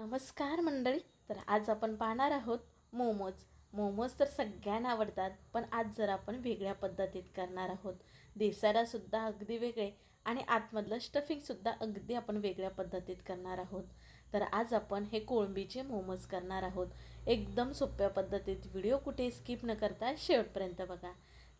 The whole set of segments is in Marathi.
नमस्कार मंडळी तर आज आपण पाहणार आहोत मोमोज. मोमोज तर सगळ्यांना आवडतात पण आज जर आपण वेगळ्या पद्धतीत करणार आहोत. दिसायलासुद्धा अगदी वेगळे आणि आतमधलं स्टफिंगसुद्धा अगदी आपण वेगळ्या पद्धतीत करणार आहोत. तर आज आपण हे कोळंबीचे मोमोज करणार आहोत. एकदम सोप्या पद्धतीत व्हिडिओ कुठे स्किप न करता शेवटपर्यंत बघा.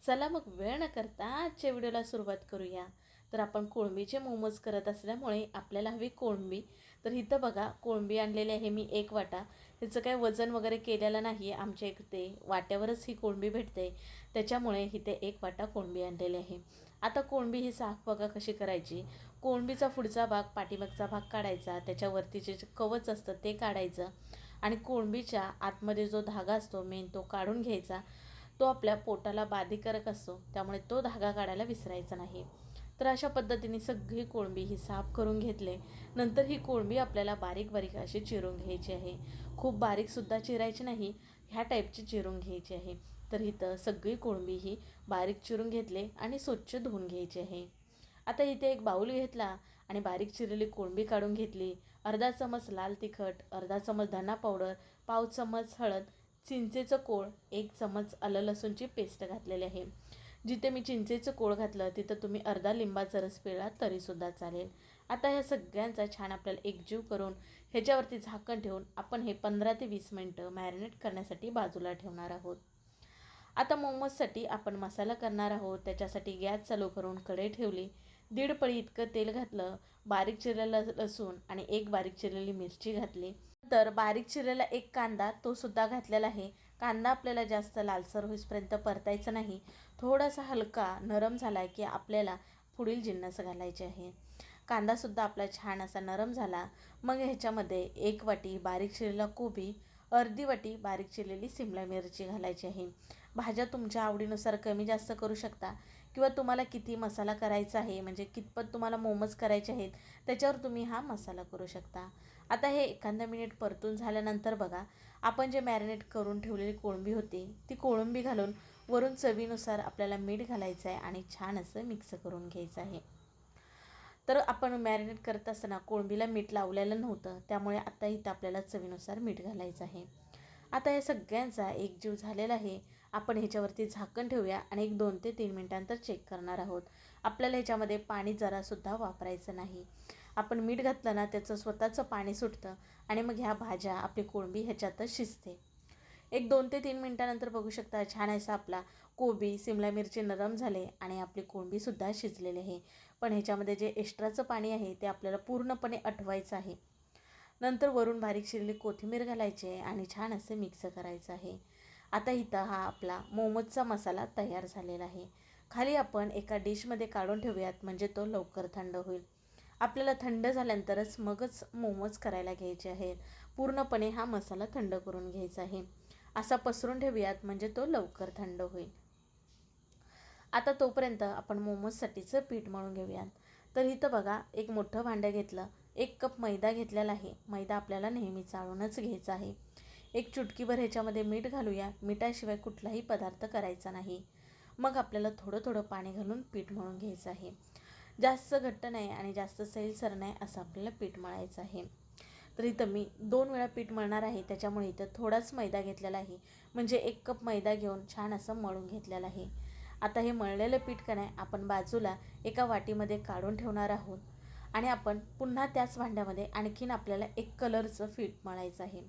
चला मग वेळ न करता आजच्या व्हिडिओला सुरुवात करूया. तर आपण कोळंबीचे मोमोज करत असल्यामुळे आपल्याला हवी कोळंबी. तर इथं बघा कोळंबी आणलेली आहे मी एक वाटा. ह्याचं काय वजन वगैरे केलेलं नाही आहे आमच्या इकडे वाट्यावरच ही कोळंबी भेटते. त्याच्यामुळे इथे एक वाटा कोळंबी आणलेली आहे. आता कोळंबी ही साफ बघा कशी करायची. कोळंबीचा पुढचा भाग पाठीमागचा भाग काढायचा. त्याच्यावरती जे कवच असतं ते काढायचं. आणि कोळंबीच्या आतमध्ये जो धागा असतो मेन तो काढून घ्यायचा. तो आपल्या पोटाला बाधिकारक असतो. त्यामुळे तो धागा काढायला विसरायचा नाही. तर अशा पद्धतीने सगळी कोळंबी ही साफ करून घेतले. नंतर ही कोळंबी आपल्याला बारीक बारीक अशी चिरून घ्यायची आहे. खूप बारीकसुद्धा चिरायची नाही ह्या टाईपची चिरून घ्यायची आहे. तर इथं सगळी कोळंबी ही बारीक चिरून घेतले आणि स्वच्छ धुवून घ्यायची आहे. आता इथे एक बाऊल घेतला आणि बारीक चिरलेली कोळंबी काढून घेतली. अर्धा चमच लाल तिखट अर्धा चमच धना पावडर पाव चमच हळद चिंचेचं कोळ एक चमच आलं लसूणची पेस्ट घातलेली आहे. जिथे मी चिंचेचं कोळ घातलं तिथं तुम्ही अर्धा लिंबाचा रस पिळला तरीसुद्धा चालेल. आता ह्या सगळ्यांचा छान आपल्याला एकजीव करून ह्याच्यावरती झाकण ठेवून आपण हे पंधरा ते वीस मिनटं मॅरिनेट करण्यासाठी बाजूला ठेवणार आहोत. आता मोमोजसाठी आपण मसाला करणार आहोत. त्याच्यासाठी गॅस चालू करून कढई ठेवली. दीड पळी इतकं तेल घातलं बारीक चिरलेलं लसूण आणि एक बारीक चिरलेली मिरची घातली. तर बारीक चिरलेला एक कांदा तो सुद्धा घातलेला आहे. कांदा आपल्याला जास्त लालसर होईपर्यंत परतायचा नाही. थोडासा हलका नरम झाला की आपल्याला पुढील जिन्नस घालायचे आहे. कांदासुद्धा आपला छान असा नरम झाला. मग ह्याच्यामध्ये एक वाटी बारीक चिरलेला कोबी अर्धी वाटी बारीक चिरलेली सिमला मिरची घालायची आहे. भाज्या तुमच्या आवडीनुसार कमी जास्त करू शकता किंवा तुम्हाला किती मसाला करायचा आहे म्हणजे कितपत तुम्हाला मोमोज करायचे आहेत त्याच्यावर तुम्ही हा मसाला करू शकता. आता हे एखादा मिनिट परतून झाल्यानंतर बघा आपण जे मॅरिनेट करून ठेवलेली कोळंबी होती ती कोळंबी घालून वरून चवीनुसार आपल्याला मीठ घालायचं आहे आणि छान असं मिक्स करून घ्यायचं आहे. तर आपण मॅरिनेट करत असताना कोळंबीला मीठ लावलेलं नव्हतं त्यामुळे आता इथं आपल्याला चवीनुसार मीठ घालायचं आहे. आता या सगळ्यांचा एक जीव झालेला आहे. आपण ह्याच्यावरती झाकण ठेवूया आणि एक दोन ते तीन मिनटांतर चेक करणार आहोत. आपल्याला ह्याच्यामध्ये पाणी जरासुद्धा वापरायचं नाही. आपण मीठ घातलं ना त्याचं स्वतःचं पाणी सुटतं आणि मग ह्या भाज्या आपली कोळंबी ह्याच्यातच शिजते. एक दोन ते तीन मिनटानंतर बघू शकता छान असा आपला कोबी सिमला मिरची नरम झाले आणि आपली कोंबीसुद्धा शिजलेली आहे. पण ह्याच्यामध्ये जे एक्स्ट्राचं पाणी आहे ते आपल्याला पूर्णपणे आठवायचं आहे. नंतर वरून बारीक शिरली कोथिंबीर घालायची आहे आणि छान असे मिक्स करायचं आहे. आता इथं हा आपला मोमोजचा मसाला तयार झालेला आहे. खाली आपण एका डिशमध्ये काढून ठेवूयात म्हणजे तो लवकर थंड होईल. आपल्याला थंड झाल्यानंतरच मगच मोमोज करायला घ्यायचे आहेत. पूर्णपणे हा मसाला थंड करून घ्यायचा आहे. असा पसरून ठेवूयात म्हणजे तो लवकर थंड होईल. आता तोपर्यंत आपण मोमोजसाठीचं पीठ मळून घेऊयात. तर इथं बघा एक मोठं भांडं घेतलं. एक कप मैदा घेतलेला आहे. मैदा आपल्याला नेहमी चाळूनच घ्यायचा आहे. एक चुटकीभर ह्याच्यामध्ये मीठ घालूया. मिठाशिवाय कुठलाही पदार्थ करायचा नाही. मग आपल्याला थोडं थोडं पाणी घालून पीठ मळून घ्यायचं आहे. जास्त घट्ट नाही आणि जास्त सैलसर नाही असं आपल्याला पीठ मळायचं आहे. तर मी दोन वेळा पीठ मळणार आहे त्याच्यामुळे इथं थोडाच मैदा घेतलेला आहे. म्हणजे एक कप मैदा घेऊन छान असं मळून घेतलेलं आहे. आता हे मळलेलं पीठ का नाही आपण बाजूला एका वाटीमध्ये काढून ठेवणार आहोत. आणि आपण पुन्हा त्याच भांड्यामध्ये आणखीन आपल्याला एक कलरचं पीठ मळायचं आहे.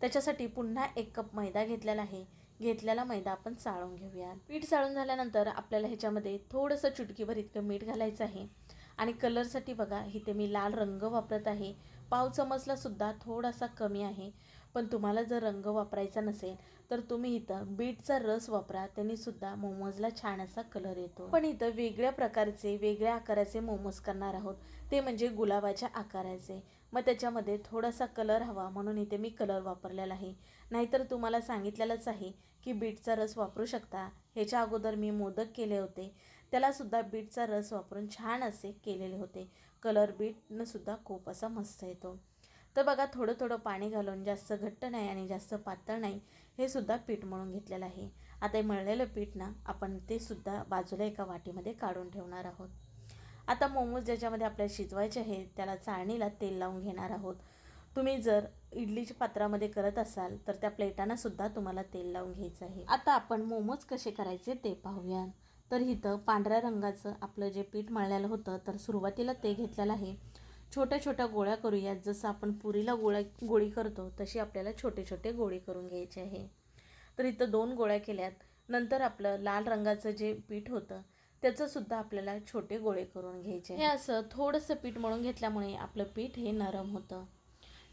त्याच्यासाठी पुन्हा एक कप मैदा घेतलेला आहे. घेतलेला मैदा आपण चाळून घेऊया पीठ चाळून झाल्यानंतर आपल्याला ह्याच्यामध्ये थोडंसं चुटकीभर इतकं मीठ घालायचं आहे. आणि कलरसाठी बघा इथे मी लाल रंग वापरत आहे. पाव चमचला सुद्धा थोडासा कमी आहे. पण तुम्हाला जर रंग वापरायचा नसेल तर तुम्ही इथं बीटचा रस वापरा. त्यांनी सुद्धा मोमोजला छान असा कलर येतो. पण इथं वेगळ्या प्रकारचे वेगळ्या आकाराचे मोमोज करणार आहोत. ते म्हणजे गुलाबाच्या आकाराचे. मग त्याच्यामध्ये थोडासा कलर हवा म्हणून इथे मी कलर वापरलेला आहे. नाहीतर तुम्हाला सांगितलेलंच आहे की बीटचा रस वापरू शकता. ह्याच्या अगोदर मी मोदक केले होते. त्यालासुद्धा बीटचा रस वापरून छान असे केलेले होते. कलर बीटनं सुद्धा खूप असा मस्त येतो. तर बघा थोडं थोडं पाणी घालून जास्त घट्ट नाही आणि जास्त पातळ नाही हे सुद्धा पीठ मळून घेतलेलं आहे. आता हे मळलेलं पीठ ना आपण ते सुद्धा बाजूला एका वाटीमध्ये काढून ठेवणार आहोत. आता मोमोज ज्याच्यामध्ये आपल्याला शिजवायचे आहे त्याला चाळणीला तेल लावून घेणार आहोत. तुम्ही जर इडलीच्या पात्रामध्ये करत असाल तर त्या प्लेटांना सुद्धा तुम्हाला तेल लावून घ्यायचं आहे. आता आपण मोमोज कसे करायचे ते पाहूया. तर इथं पांढऱ्या रंगाचं आपलं जे पीठ मळलेलं होतं तर सुरुवातीला ते घेतलेलं आहे. छोट्या छोट्या गोळ्या करूयात. जसं आपण पुरीला गोळ्या गोळी करतो तशी आपल्याला छोटे छोटे गोळी करून घ्यायचे आहे. तर इथं दोन गोळ्या केल्यात. नंतर आपलं लाल रंगाचं जे पीठ होतं त्याचंसुद्धा आपल्याला छोटे गोळे करून घ्यायचे हे असं थोडंसं पीठ मळून घेतल्यामुळे आपलं पीठ हे नरम होतं.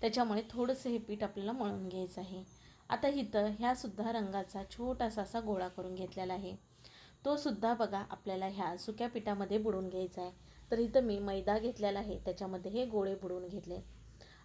त्याच्यामुळे थोडंसं हे पीठ आपल्याला मळून घ्यायचं आहे. आता इथं ह्यासुद्धा रंगाचा छोटासा असा गोळा करून घेतलेला आहे. तो सुद्धा बघा आपल्याला ह्या सुक्या पिठामध्ये बुडून घ्यायचा आहे. तर इथं मी मैदा घेतलेला आहे त्याच्यामध्ये हे गोळे बुडवून घेतले.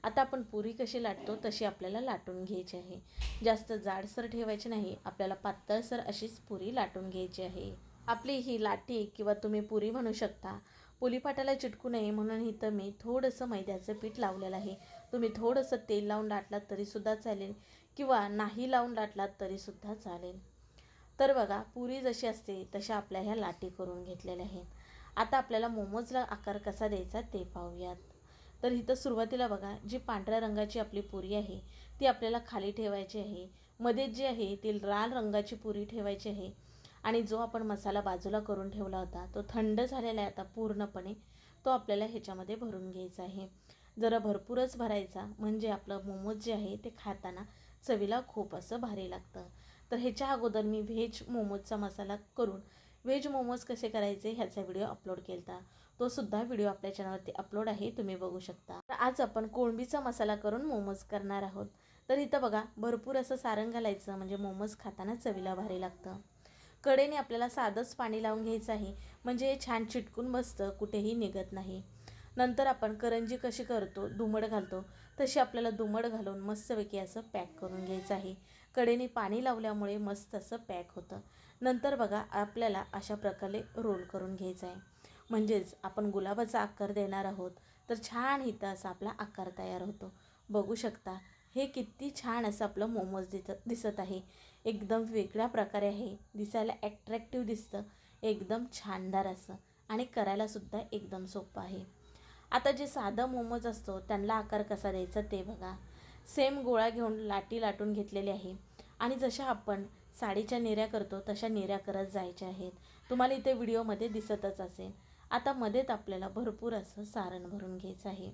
आता आपण पुरी कशी लाटतो तशी आपल्याला लाटून घ्यायची आहे. जास्त जाडसर ठेवायची नाही आपल्याला पातळसर अशीच पुरी लाटून घ्यायची आहे. आपली ही लाटी किंवा तुम्ही पुरी म्हणू शकता. पोलीपाटाला चिटकू नये म्हणून इथं मी थोडंसं मैद्याचं पीठ लावलेलं आहे. तुम्ही थोडंसं तेल लावून लाटलात तरीसुद्धा चालेल किंवा नाही लावून लाटलात तरीसुद्धा चालेल. तर बघा पुरी जशी असते तशा आपल्या ह्या लाटी करून घेतलेल्या आहेत. आता आपल्याला मोमोजला आकार कसा द्यायचा ते पाहूयात. तर इथं सुरुवातीला बघा जी पांढऱ्या रंगाची आपली पुरी आहे ती आपल्याला खाली ठेवायची आहे. मध्ये जी आहे ती लाल रंगाची पुरी ठेवायची आहे. आणि जो आपण मसाला बाजूला करून ठेवला होता तो थंड झालेला आहे आता पूर्णपणे तो आपल्याला ह्याच्यामध्ये भरून घ्यायचा आहे. जरा भरपूरच भरायचा म्हणजे आपलं मोमोज जे आहे ते खाताना चवीला खूप असं भारी लागतं. तर ह्याच्या अगोदर मी व्हेज मोमोजचा मसाला करून व्हेज मोमोज कसे करायचे ह्याचा व्हिडिओ अपलोड केला तो सुद्धा व्हिडिओ आपल्या चॅनलवरती अपलोड आहे तुम्ही बघू शकता. तर आज आपण कोळंबीचा मसाला करून मोमोज करणार आहोत. तर इथं बघा भरपूर असं सारण घालायचं म्हणजे मोमोज खाताना चवीला भारी लागतं. कडेने आपल्याला साधंच पाणी लावून घ्यायचं आहे म्हणजे हे छान चिटकून बसतं कुठेही निघत नाही. नंतर आपण करंजी कशी करतो दुमड घालतो तशी आपल्याला दुमड घालून मस्तपैकी असं पॅक करून घ्यायचं आहे. कडेने पाणी लावल्यामुळे मस्त असं पॅक होतं. नंतर बघा आपल्याला अशा प्रकारे रोल करून घ्यायचं आहे. म्हणजेच आपण गुलाबाचा आकार देणार आहोत तर छान इथं असा आपला आकार तयार होतो. बघू शकता हे किती छान असं आपलं मोमोज दिसत दिसत आहे. एकदम वेगळ्या प्रकारे आहे. दिसायला ॲट्रॅक्टिव्ह दिसतं. एकदम छानदार असं. आणि करायलासुद्धा एकदम सोपं आहे. आता जे साधं मोमोज असतो त्यांना आकार कसा द्यायचा ते बघा. सेम गोळा घेऊन लाटी लाटून घेतलेली आहे. आणि जशा आपण साडीच्या नेऱ्या करतो तशा नेऱ्या करत जायच्या आहेत. तुम्हाला इथे व्हिडिओमध्ये दिसतच असेल. आता मध्येत आपल्याला भरपूर असं सारण भरून घ्यायचं आहे.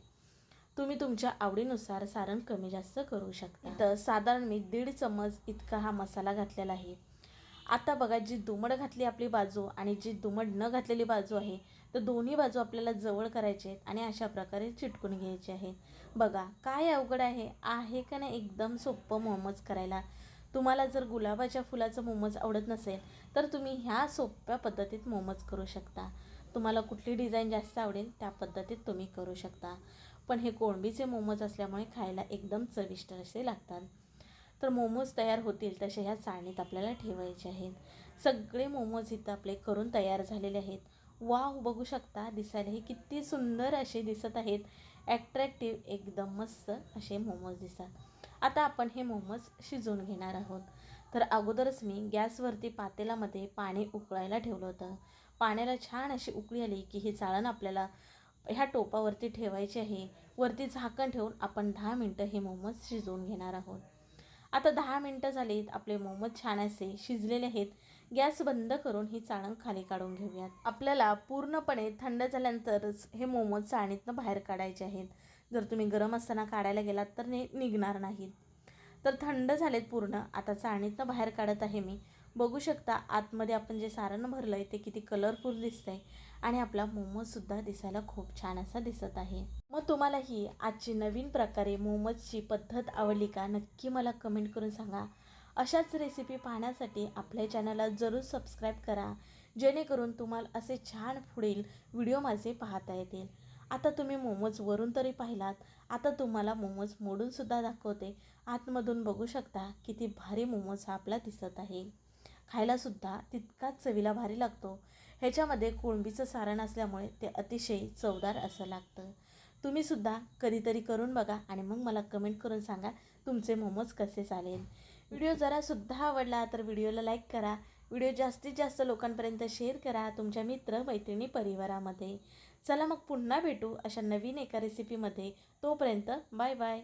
तुम्ही तुमच्या आवडीनुसार सारण कमी जास्त करू शकता. तर साधारण मी दीड चम्मच इतका हा मसाला घातलेला आहे. आता बघा जी दुमड घातली आपली बाजू आणि जी दुमड न घातलेली बाजू आहे तर दोन्ही बाजू आपल्याला जवळ करायचे आहेत आणि अशा प्रकारे चिटकून घ्यायचे आहे बघा काय अवघड आहे? आहे का नाही एकदम सोपं मोमोज करायला? तुम्हाला जर गुलाबाच्या फुलाचं मोमोज आवडत नसेल तर तुम्ही ह्या सोप्या पद्धतीत मोमोज करू शकता. तुम्हाला कुठली डिझाईन जास्त आवडेल त्या पद्धतीत तुम्ही करू शकता. पण हे कोळंबीचे मोमोज असल्यामुळे खायला एकदम चविष्ट असे लागतात. तर मोमोज तयार होतील तसे ह्या चाळणीत आपल्याला ठेवायचे आहेत. सगळे मोमोज इथं आपले करून तयार झालेले आहेत. वाव बघू शकता दिसायला हे किती सुंदर असे दिसत आहेत. ॲट्रॅक्टिव्ह एकदम मस्त असे मोमोज दिसतात. आता आपण हे मोमोज शिजवून घेणार आहोत. तर अगोदरच मी गॅसवरती पातेलामध्ये पाणी उकळायला ठेवलं होतं. पाण्याला छान अशी उकळी आली की हे चाळण आपल्याला ह्या टोपावरती ठेवायचे आहे. वरती झाकण ठेवून आपण दहा मिनटं हे मोमोज शिजवून घेणार आहोत. आता दहा मिनटं झालीत आपले मोमोज छान असे शिजलेले आहेत. गॅस बंद करून ही चाळण खाली काढून घेऊयात. आपल्याला पूर्णपणे थंड झाल्यानंतरच हे मोमोज चाळणीतनं बाहेर काढायचे आहेत. जर तुम्ही गरम असताना काढायला गेलात तर ने निघणार नाहीत. तर थंड झालेत पूर्ण. आता चाळणीतनं बाहेर काढत आहे मी. बघू शकता आतमध्ये आपण जे सारण भरलं आहे ते किती कलरफुल दिसतं आहे आणि आपला मोमोजसुद्धा दिसायला खूप छान असा दिसत आहे. मग तुम्हाला ही आजची नवीन प्रकारे मोमोजची पद्धत आवडली का? नक्की मला कमेंट करून सांगा. अशाच रेसिपी पाहण्यासाठी आपल्या चॅनलला जरूर सबस्क्राईब करा. जेणेकरून तुम्हाला असे छान पुढील व्हिडिओ माझे पाहता येतील. आता तुम्ही मोमोज वरून तरी पाहिलात. आता तुम्हाला मोमोज मोडूनसुद्धा दाखवते. आतमधून बघू शकता किती भारी मोमोज हा आपला दिसत आहे. खायलासुद्धा तितकाच चवीला भारी लागतो. ह्याच्यामध्ये कोळंबीचं सारण असल्यामुळे ते अतिशय चवदार असं लागतं. तुम्हीसुद्धा कधीतरी करून बघा आणि मग मला कमेंट करून सांगा तुमचे मोमोज कसे चालेल. व्हिडिओ जरासुद्धा आवडला तर व्हिडिओला लाईक करा. व्हिडिओ जास्तीत जास्त लोकांपर्यंत शेअर करा तुमच्या मित्र मैत्रिणी परिवारामध्ये. चला मग पुन्हा भेटू अशा नवीन एका रेसिपीमध्ये तोपर्यंत बाय बाय